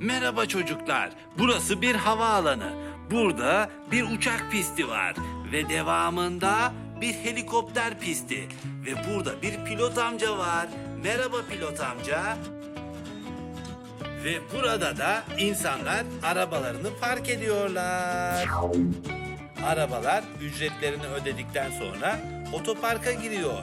Merhaba çocuklar. Burası bir havaalanı. Burada bir uçak pisti var ve devamında bir helikopter pisti ve burada bir pilot amca var. Merhaba pilot amca. Ve burada da insanlar arabalarını park ediyorlar. Arabalar ücretlerini ödedikten sonra otoparka giriyor.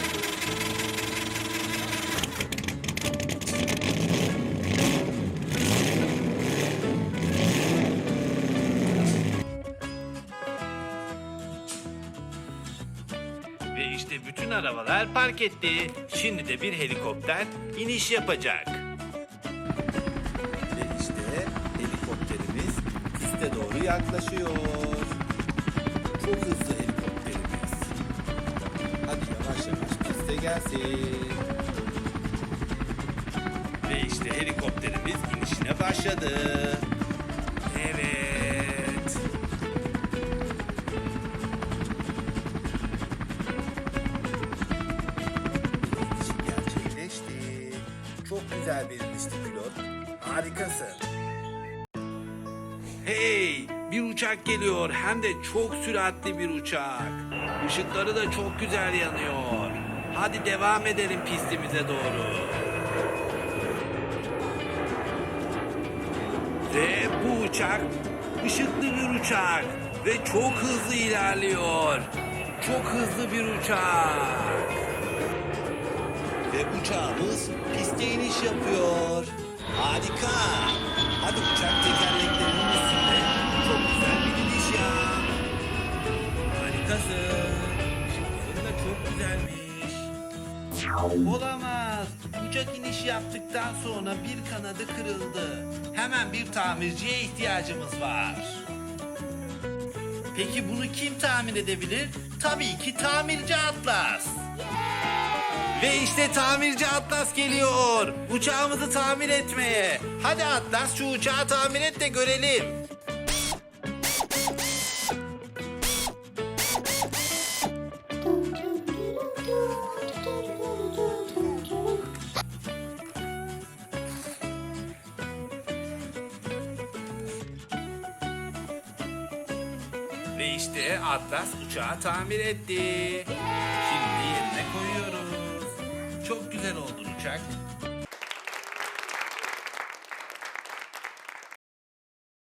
Ve işte bütün arabalar park etti. Şimdi de bir helikopter iniş yapacak. Ve işte helikopterimiz piste doğru yaklaşıyor. Çok hızlı helikopterimiz. Hadi yavaş yavaş piste gelsin. Ve işte helikopterimiz inişine başladı. Evet. Güzel bir inişti pilot. Harikasın. Hey! Bir uçak geliyor. Hem de çok süratli bir uçak. Işıkları da çok güzel yanıyor. Hadi devam edelim pistimize doğru. Ve bu uçak ışıklı bir uçak ve çok hızlı ilerliyor. Çok hızlı bir uçak. Ve uçağımız piste iniş yapıyor. Harika. Hadi uçak tekerleklerinin üstünde. Çok güzel bir iniş ya. Harikasın. Işıkların da çok güzelmiş. Olamaz. Uçak iniş yaptıktan sonra bir kanadı kırıldı. Hemen bir tamirciye ihtiyacımız var. Peki bunu kim tamir edebilir? Tabii ki tamirci Atlas. Ve işte tamirci Atlas geliyor. Uçağımızı tamir etmeye. Hadi Atlas şu uçağı tamir et de görelim. Ve işte Atlas uçağı tamir etti. Şimdi. Çok güzel oldu uçak.